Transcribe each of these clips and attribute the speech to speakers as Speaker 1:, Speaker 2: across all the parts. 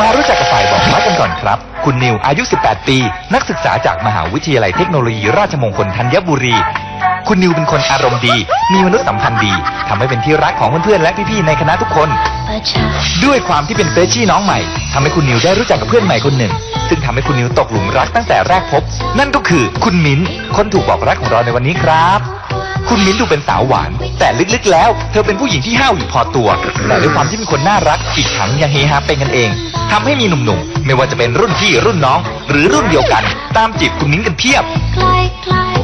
Speaker 1: มารู้จักกับฝ่ายบอกรักกันก่อนครับ คุณนิวอายุ 18 ปี นักศึกษาจากมหาวิทยาลัยเทคโนโลยีราชมงคลธัญบุรี คุณนิวเป็นคนอารมณ์ดี มีมนุษยสัมพันธ์ดีทำให้เป็นที่รักของเพื่อนๆและพี่ๆในคณะทุกคน ด้วยความที่เป็นเฟรชชี่น้องใหม่ทำให้คุณนิวได้รู้จักกับเพื่อนใหม่คนหนึ่ง ซึ่งทำให้คุณนิวตกหลุมรักตั้งแต่แรกพบ นั่นก็คือคุณมิ้นคนถูกบอกรักของเราในวันนี้ครับ คุณมิ้นดูเป็นสาวหวาน แต่ลึกๆแล้ว เธอเป็นผู้หญิงที่ห้าวอยู่พอตัว แต่ด้วยความที่เป็นคนน่ารัก อีกทั้งยังเฮฮาเป็นกันเองทำให้มีหนุ่มๆ ไม่ว่าจะเป็นรุ่นพี่รุ่นน้อง หรือรุ่นเดียวกัน ตามจีบคุณมิ้นกันเพียบ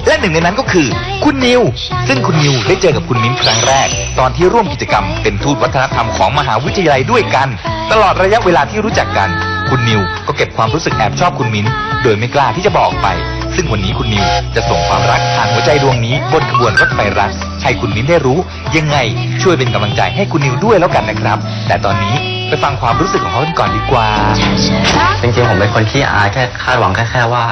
Speaker 1: และหนึ่งในนั้นก็คือ คุณนิว ซึ่งคุณนิวได้เจอกับคุณมิ้นครั้งแรก ตอนที่ร่วมกิจกรรม เป็นทูตวัฒนธรรมของมหาวิทยาลัยด้วยกัน ตลอดระยะเวลาที่รู้จักกัน คุณนิวก็เก็บความรู้สึกแอบชอบคุณมิ้น โดยไม่กล้าที่จะบอกไป ซึ่งวันนี้คุณนิวจะส่งความรักผ่านหัวใจดวงนี้บนขบวนรถไฟรักให้คุณมิ้นได้รู้ ยังไงช่วยเป็นกำลังใจให้คุณนิวด้วยแล้วกันนะครับ แต่ตอนนี้ไปฟังความรู้สึกของเขากันก่อนดีกว่า
Speaker 2: จริงๆผมเป็นคนขี้อายแค่คาดหวังแค่แค่ว่า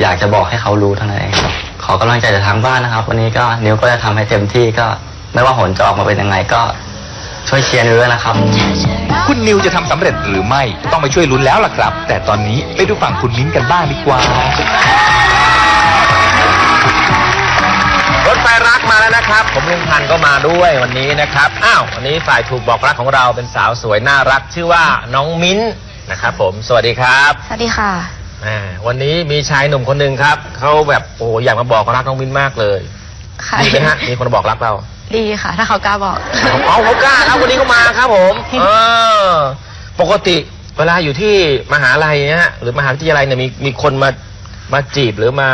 Speaker 2: อยากจะบอกให้เขารู้เท่านั้นเองครับขอกำลังใจจากทางบ้านนะครับ วันนี้ก็นิวก็จะทำให้เต็มที่ก็ ไม่ว่าผลจะออกมาเป็นยังไงก็ ช่วยเชียร์นิวด้วยนะครับ
Speaker 1: คุณนิวจะทำสำเร็จหรือไม่ต้องไปช่วยลุ้นแล้วล่ะครับ แต่ตอนนี้ไปดูฝั่งคุณมิ้นท์กันบ้างดีกว่า
Speaker 3: รถไฟรักมาแล้วนะครับ ผมลุงพันธุ์ก็มาด้วยวันนี้นะครับ อ้าว วันนี้ฝ่ายถูกบอกรักของเราเป็นสาวสวยน่ารักชื่อว่าน้องมิ้นท์นะครับผม สวัสดีครับ
Speaker 4: สวัสดีค่ะ
Speaker 3: อ่าวันนี้มีชายหนุ่มคนหนึ่งครับ เขาแบบโอ้อยากมาบอกรักน้องมิ้นท์มากเลย
Speaker 4: ค่ะ
Speaker 3: ดีไหมฮะ มีคนมาบอกรักเรา
Speaker 4: ดีค่ะ ถ้าเขากล้าบอก
Speaker 3: เอาเขากล้าครับวันนี้ก็มาครับผมเออปกติเวลาอยู่ที่มหาลัยเนี่ยฮะหรือมหาวิทยาลัยเนี่ยมีมีคนมามาจีบหรือมา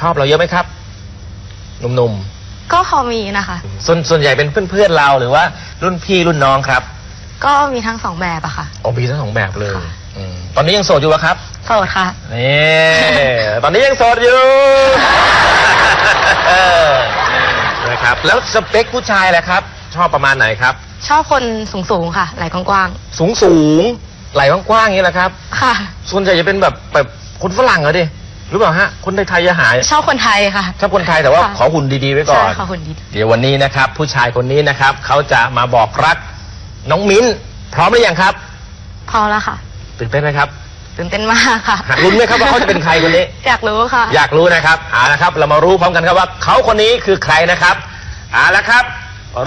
Speaker 3: ชอบเราเยอะไหมครับหนุ่มๆ
Speaker 4: ก็พอมีนะคะ
Speaker 3: ส่วนส่วนใหญ่เป็นเพื่อนๆเราหรือว่ารุ่นพี่รุ่นน้องครับ
Speaker 4: ก็มีทั้งสองแบบอะค่ะ
Speaker 3: โอ้มีทั้งสองแบบเลย
Speaker 4: ค่ะ
Speaker 3: อืมตอนนี้ยังโสดอยู่ปะครับ
Speaker 4: โสดค่ะ
Speaker 3: นี่ ตอนนี้ยังโสดอยู่ นะครับ แล้วสเปคผู้ชายแหละครับ ชอบประมาณไหนครับ
Speaker 4: ชอบคนสูงสูงๆค่ะ ไหล่กว้าง
Speaker 3: สูงสูงๆไหล่กว้างๆอย่างนี้แหละครับ
Speaker 4: ๆค่ะ
Speaker 3: ส่วนใหญ่จะเป็นแบบแบบคนฝรั่งเหรอดิหรือเปล่าฮะ คนไทยๆจะหาย
Speaker 4: ชอบคนไทยค่ะ
Speaker 3: ชอบคนไทยแต่ว่า
Speaker 4: ค่ะ
Speaker 3: ขอหุ่นดีๆไว้ก่อน
Speaker 4: ใช่ค่ะคนดี
Speaker 3: เดี๋ยววันนี้นะครับ ผู้ชายคนนี้นะครับ เขาจะมาบอกรักน้องมิ้นพร้อมหรือยังครับ
Speaker 4: พอแล้วค่ะ
Speaker 3: ตื่นเต้นไหมครับ
Speaker 4: ตื่นเต้นมากค่ะ
Speaker 3: ลุ้นไหมครับว่าเขาจะเป็นใครคนนี้
Speaker 4: อยากรู้ค่ะ
Speaker 3: อยากรู้นะครับเอาละครับ เรามารู้พร้อมกันครับว่าเขาคนนี้คือใครนะครับ เอาละครับ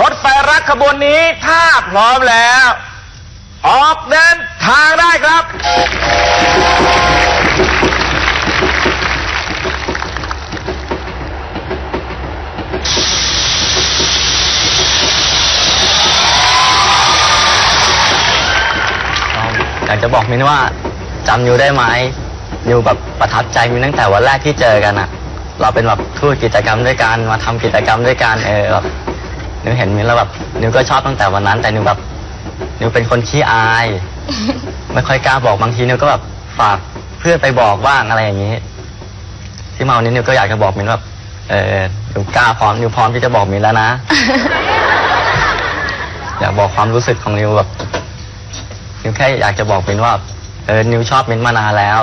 Speaker 3: รถไฟรักขบวนนี้ถ้าพร้อมแล้ว ออกเดินทางได้ครับ
Speaker 2: อยากจะบอกมินว่าจำนิวได้ไหมนิวแบบประทับใจมินตั้งแต่วันแรกที่เจอกันอะ เราเป็นแบบทูตกิจกรรมด้วยกันมาทำกิจกรรมด้วยกันเออแบบนิวเห็นมิ้นแล้วแบบนิวก็ชอบตั้งแต่วันนั้น แต่นิวแบบนิวเป็นคนขี้อาย ไม่ค่อยกล้าบอกบางทีนิวก็แบบฝากเพื่อนไปบอกบ้างอะไรอย่างนี้ ที่มาวันนี้นิวก็อยากจะบอกมิ้นว่าเออนิวกล้าพร้อมนิวพร้อมที่จะบอกมิ้นแล้วนะ อยากบอกความรู้สึกของนิวแบบนิวแค่อยากจะบอกมินว่า เออนิวชอบมินมานานแล้ว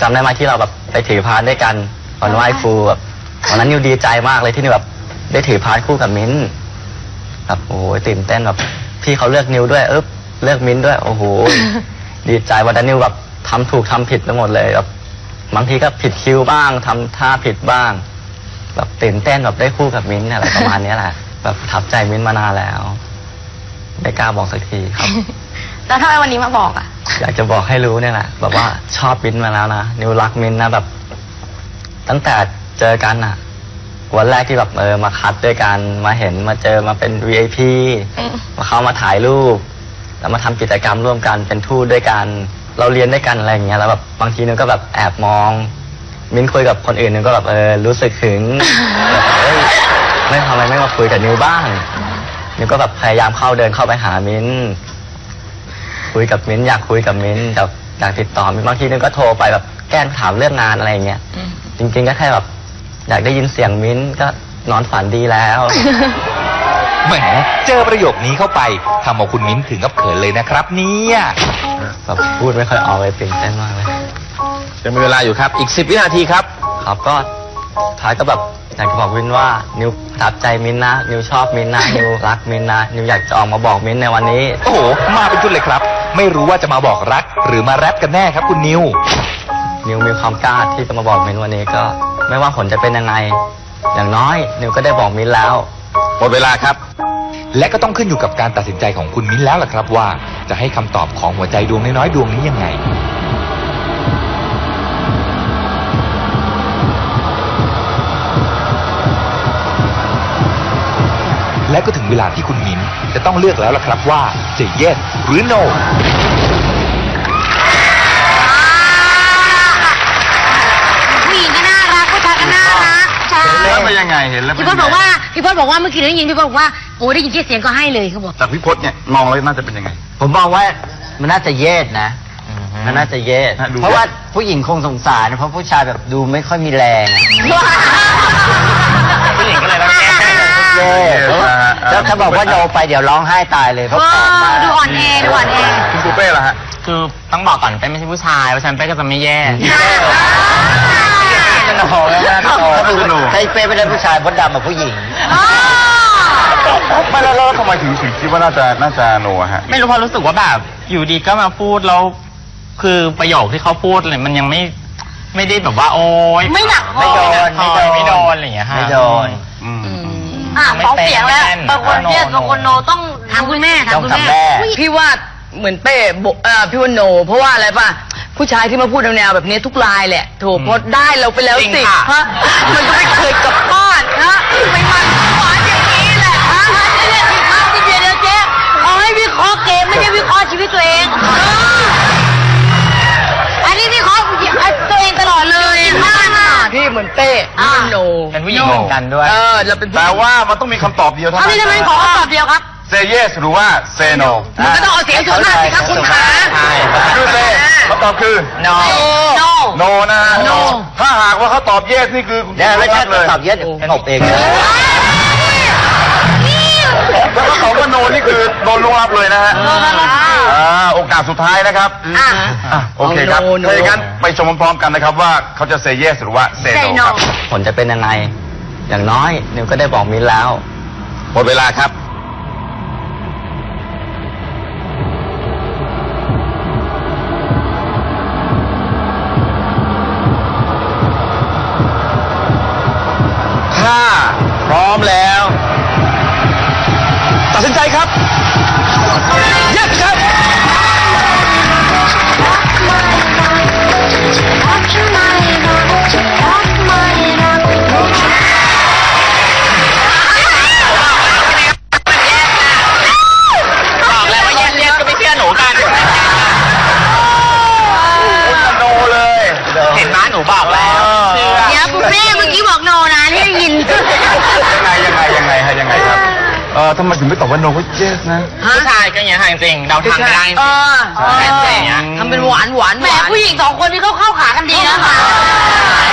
Speaker 2: จำได้ไหมที่เราแบบไปถือพานด้วยกัน วันไหว้ครูแบบวันนั้นนิวดีใจมากเลยที่นิวแบบได้ถือพานคู่กับมิ้นแบบโอ้โหตื่นเต้นแบบพี่เขาเลือกนิวด้วยเออเลือกมิ้นด้วย โอ้โหดีใจวันนั้นนิวแบบทำถูกทำผิดไปหมดเลยแบบบางทีก็ผิดคิวบ้างทำท่าผิดบ้าง แบบตื่นเต้นแบบได้คู่กับมิ้นอะไรประมาณนี้แหละแบบทับใจมิ้นมานานแล้วไม่กล้าบอกสักทีครับ
Speaker 4: แล้วทำไมวันนี้มาบอกอะ
Speaker 2: อยากจะบอกให้รู้เนี่ยแหละแบบว่าชอบมิ้นมาแล้วนะนิวรักมิ้นนะแบบ ตั้งแต่เจอกันอะวันแรกที่แบบเออมาคัดด้วยกันมาเห็นมาเจอมาเป็น VIP
Speaker 4: อืม
Speaker 2: มาเข้ามาถ่ายรูป แล้วมาทำกิจกรรมร่วมกันเป็นทูตด้วยกัน เราเรียนด้วยกันอะไรอย่างเงี้ยแล้วแบบบางทีนึงก็แบบแอบมอง มิ้นคุยกับคนอื่นนึงก็แบบเออรู้สึกถึง แบบเอ้ยไม่ทำไมไม่มาคุยกับนิวบ้าง นิวก็แบบพยายามเข้าเดินเข้าไปหามิ้น คุยกับมิ้นอยากคุยกับมิ้นแบบอยากติดต่อมิ้นบางทีนึงก็โทรไปแบบแกล้งถามเรื่องงานอะไรอย่างเงี้ย
Speaker 4: อืม
Speaker 2: จริงๆก็แค่แบบอยากได้ยินเสียงมิ้นก็นอนฝันดีแล้ว
Speaker 1: แหมเจอประโยคนี้เข้าไปทำเอาคุณมิ้นถึงกับเขินเลยนะครับเนี่ย
Speaker 2: แบบพูดไม่ค่อยออกเลยตื่นเต้นมากเลย
Speaker 3: จะมีเวลาอยู่ครับ อีก 10 วินาทีครับ
Speaker 2: ครับก็ท้ายก็แบบอยากจะบอกมินว่า นิวประทับใจมินนะ นิวชอบมินนะ นิวรักมินนะ นิวอยากจะออกมาบอกมินในวันนี้
Speaker 1: โอ้โห มาเป็นชุดเลยครับ ไม่รู้ว่าจะมาบอกรัก หรือมาแรปกันแน่ครับคุณนิว
Speaker 2: นิวมีความกล้าที่จะมาบอกมินวันนี้ก็ ไม่ว่าผลจะเป็นยังไง อย่างน้อยนิวก็ได้บอกมินแล้ว
Speaker 3: หมดเวลาครับ
Speaker 1: และก็ต้องขึ้นอยู่กับการตัดสินใจของคุณมิ้นแล้วล่ะครับว่า จะให้คำตอบของหัวใจดวงน้อยๆดวงนี้ยังไง และก็ถึงเวลาที่คุณมิ้นจะต้องเลือกแล้วล่ะครับว่าจะ yes หรือ no
Speaker 5: ยังไงเห็นแล้วเป็น
Speaker 6: พี่พจน์บอกว่าพี่พจน์บอกว่าเมื่อกี้ได้ยินพี่พจน์บอกว่าโอ้ได้ยินแค่เสียงก็ให้เลยเขาบอก
Speaker 5: จากพี่พจน์เนี่ยมองแล้วน่าจะเป็นยังไง
Speaker 2: ผมมองว่ามันน่าจะเยสนะมันน่าจะเยส
Speaker 5: ฮะดู
Speaker 2: เพราะว่าผู้หญิงคงสงสารเพราะผู้ชายแบบดูไม่ค่อยมีแรงอะ
Speaker 3: ผู้หญิงก็เลยต้องแก้
Speaker 2: เย่แล้วถ้าบอกว่าโนไปเดี๋ยวร้องไห้ตายเลยเพราะ
Speaker 6: เอ
Speaker 2: ผอมมาก
Speaker 6: อดูอ่อนแอดูอ่อนแอ
Speaker 5: คุณปูเป้ล่ะฮะ
Speaker 2: คือต้องบอกก่อนเป้ไม่ใช่ผู้ชายเพราะฉะนั้นเป้ก็จะไม่แย่
Speaker 5: เป็นโหแล้วนะโหเป็นโห
Speaker 2: ถ้าเป้ไม่ได้ผู้ชายมดดำกับผู้หญิง
Speaker 6: อ๋อ
Speaker 5: ไม่แล้วแล้วทำไมถึงถึงคิดว่าน่าจะน่าจะโนอะฮะ
Speaker 7: ไม่รู้เพราะรู้สึกว่าแบบอยู่ดีก็มาพูดแล้วคือประโยคที่เขาพูดเลยมันยังไม่ไม่ได้แบบว่าโอ๊ย
Speaker 6: ไม่หนักพอ
Speaker 2: ไม่โดน
Speaker 7: ไม่โดนไม่โดนอะไรอย่างเงี้ยค่ะ
Speaker 2: ไม่โดน
Speaker 5: อืม
Speaker 6: อะสองเสียงแล้ว
Speaker 7: ไม่แน่น
Speaker 6: บางคนเรียกบางคนโนต้องถามคุณแม่ถาม
Speaker 2: ต้อง
Speaker 6: คุณ
Speaker 2: ถาม
Speaker 6: แม่
Speaker 2: แม่
Speaker 8: พี่ว่าเหมือนเป้บอกเออพี่ว่าโน เพราะว่าอะไรป่ะ ผู้ชายที่มาพูดแนวๆแบบนี้ทุกรายแหละถูกเพราะได้เราไปแล้ว
Speaker 7: จริ
Speaker 8: สิ
Speaker 7: งค่ะ
Speaker 8: ฮะมันก็ไม่เคยกลับบ้านฮะไม่มันหวานอย่างนี้แหละฮะ
Speaker 6: เรียกผิดมากที่เดียวเดียวเจ๊เอาให้วิเคราะห์เกมไม่ใช่วิเคราะห์ชีวิตตัวเองอันนี้วิเคราะห์ตัวเองตลอดเลยมากอะ
Speaker 8: พี่เหมือนเป้พี่ว่าโน
Speaker 7: เป็นผู้หญิงเหมือนกันด้วย
Speaker 8: เออเราเป็นผู้
Speaker 5: แต่ว่ามันต้องมีคำตอบเดียวเท่า
Speaker 6: เอา
Speaker 5: นั้
Speaker 6: ที่
Speaker 5: น
Speaker 6: ทำไมขอคำตอบเดียวครับ
Speaker 5: เซเยสหรือว่าเซโน
Speaker 8: มันก็ต้องเอาเสียงส่วนมากสิครับคุณขา
Speaker 2: ใช่
Speaker 5: คือเซ คำตอบคือ
Speaker 7: นอ
Speaker 6: โน
Speaker 5: โนนะฮะ
Speaker 8: No
Speaker 5: ถ้าหากว่าเขาตอบเยสนี่คือ
Speaker 2: เนี่ยไม่ใช่
Speaker 5: เลย
Speaker 2: ตอบเยสตบเอง
Speaker 5: แล้วเขาตอบว่าโนนี่คือโดนลวงรับเลยนะฮะอ่าโอกาสสุดท้ายนะครับ
Speaker 6: อะ
Speaker 5: อะโอเคครับ
Speaker 8: โนโน
Speaker 5: ถ้าอย่างนั้นไปชมพร้อมๆกันนะครับว่าเขาจะเซเยสหรือว่าเซ
Speaker 6: Say
Speaker 5: โน
Speaker 6: no
Speaker 5: ครับ
Speaker 2: ผลจะเป็นยังไงอย่างน้อยนิวก็ได้บอกมิ้นท์แล้ว
Speaker 3: หมดเวลาครับ ตั
Speaker 7: ออ
Speaker 5: ทำไมถึงไม่ตอบว่าโนว่าเยสนะ
Speaker 7: ผู้ชายก็อย่างเงี้ยค่ะจริงๆเราทำไม่ได้จริง
Speaker 8: เออ
Speaker 7: ๆอะไรอย่างเงี้ย
Speaker 8: ทำเป็นหวานหวาน
Speaker 6: แหมผู้หญิงสองคนนี้เขาเข้าขากันดีนะคะ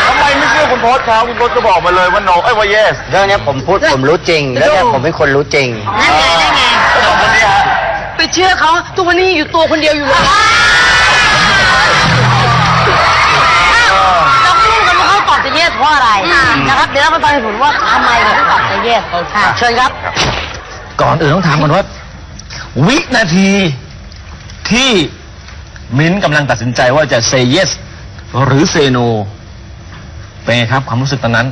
Speaker 5: ทำไมไม่เชื่อคุณโพสเขาคุณโพสก็บอกมาเลยว่าโนเอ้ยว่าเยส
Speaker 2: เรื่องเนี้ยผมพูดผมรู้จริง แล้วเนี่ยผมเป็นคนรู้จริง
Speaker 6: นั่นไงนั่นไง
Speaker 5: สองคนนี้ฮะ
Speaker 8: ไปเชื่อเขาทุกวันนี้อยู่ตัวคนเดียวอยู่เลย
Speaker 6: เราไม่รู้กันว่าเขาตอบจะเยสเพราะอะไรนะครับ เดี๋ยวเราไปฟังเหตุผลว่าทำไมเขาถึงตอบจะเยสค่ะเชิญครับ
Speaker 3: ก่อนอื่นต้องถามก่อนว่า วินาทีที่มิ้นท์กำลังตัดสินใจว่าจะ say yes หรือ say no เป็นไงครับความรู้สึกตอนนั้น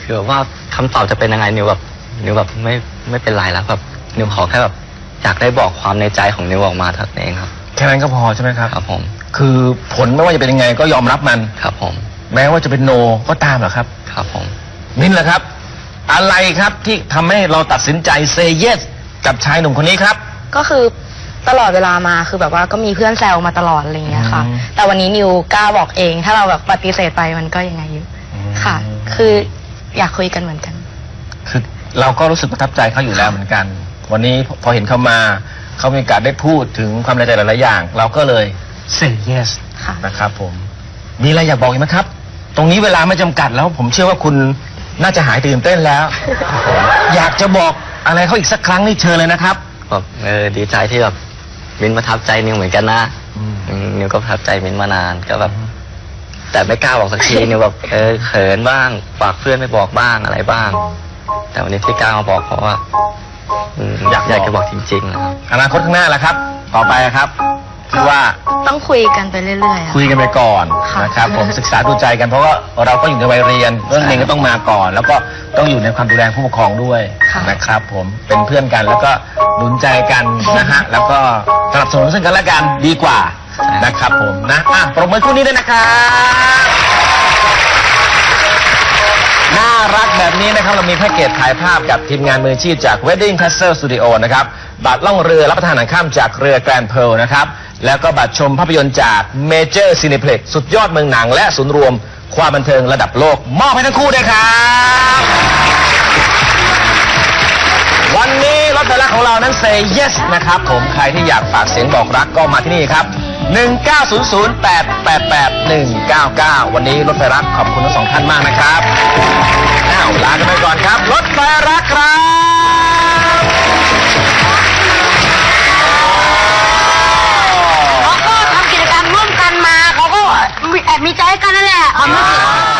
Speaker 2: คือว่าคำตอบจะเป็นยังไงนิวแบบนิวแบบไม่ไม่เป็นไรแล้วแบบนิวขอแค่แบบอยากได้บอกความในใจของนิวออกมาเท่านั้นเองครับ
Speaker 3: แค่นั้นก็พอใช่ไหมครับ
Speaker 2: ครับผม
Speaker 3: คือผลไม่ว่าจะเป็นยังไงก็ยอมรับมัน
Speaker 2: ครับผม
Speaker 3: แม้ว่าจะเป็น no ก็ตามเหรอครับ
Speaker 2: ครับผม
Speaker 3: มิ้นท์ล่ะครับ อะไรครับที่ทำให้เราตัดสินใจ say yes กับชายหนุ่มคนนี้ครับ
Speaker 4: ก็คือตลอดเวลามาคือแบบว่าก็มีเพื่อนแซวมาตลอดอะไรอย่างเงี้ยค่ะ
Speaker 3: อืม
Speaker 4: แต่วันนี้นิวกล้าบอกเอง ถ้าเราแบบปฏิเสธไปมันก็ยังไงอยู่
Speaker 3: อืม
Speaker 4: ค่ะ คืออยากคุยกันเหมือนกัน
Speaker 3: คือเราก็รู้สึกประทับใจเขาอยู่แล้วเหมือนกัน วันนี้พอเห็นเขามาเขามีโอกาสได้พูดถึงความในใจหลายๆอย่าง เราก็เลย say yes
Speaker 4: ค่ะ
Speaker 3: นะครับผม มีอะไรอยากบอกอีกไหมครับ ตรงนี้เวลาไม่จำกัดแล้วผมเชื่อว่าคุณ น่าจะหายตื่นเต้นแล้ว อยากจะบอกอะไรเขาอีกสักครั้งนี่เชิญเลยนะครับ
Speaker 2: แบบเออดีใจที่แบบมินประทับใจนิวเหมือนกันนะ
Speaker 3: อืม
Speaker 2: อืมนิวก็ประทับใจมินมานานก็แบบ แต่ไม่กล้าบอกสักที นิวแบบเออเขินบ้างฝากเพื่อนไม่บอกบ้างอะไรบ้าง แต่วันนี้ที่กล้ามาบอกเพราะว่าอืมอยากอยากจะบอกจริงๆนะครับ
Speaker 3: อนาคตข้างหน้าล่ะครับ ต่อไปครับ คิดว่า
Speaker 4: ต้องคุยกันไปเรื่อยๆอะ
Speaker 3: คุยกันไปก่อน
Speaker 4: ค่ะ
Speaker 3: นะครับผมศึกษาดูใจกันเพราะว่าเราก็อยู่ในวัยเรียนเรื่องเรียนก็ต้องมาก่อน แล้วก็ต้องอยู่ในความดูแลผู้ปกครองด้วย
Speaker 4: ค่ะ
Speaker 3: นะครับ ผมเป็นเพื่อนกันแล้วก็หนุนใจกันนะฮะแล้วก็สนับสนุนซึ่งกันและกันดีกว่านะครับ ผมนะอะปรบมือคู่นี้ด้วยนะครับน่ารักแบบนี้นะครับเรามีแพ็กเกจถ่ายภาพกับทีมงานมืออาชีพจาก Wedding Castle Studio นะครับบัตรล่องเรือรับประทานอาหารข้ามจากเรือ Grand Pearl นะครับ แล้วก็บัตรชมภาพยนตร์จาก Major Cineplex สุดยอดเมืองหนัง และศูนย์รวมความบันเทิงระดับโลก มอบให้ทั้งคู่ด้วยครับ วันนี้รถไฟรักของเรานั้น say yes นะครับ ผมใครที่อยากฝากเสียงบอกรักก็มาที่นี่ครับ 19008881199 วันนี้รถไฟรักขอบคุณทั้งสองท่านมากนะครับอ้าวลากันไปก่อนครับ รถไฟรักครับ
Speaker 6: 見たいかね。あ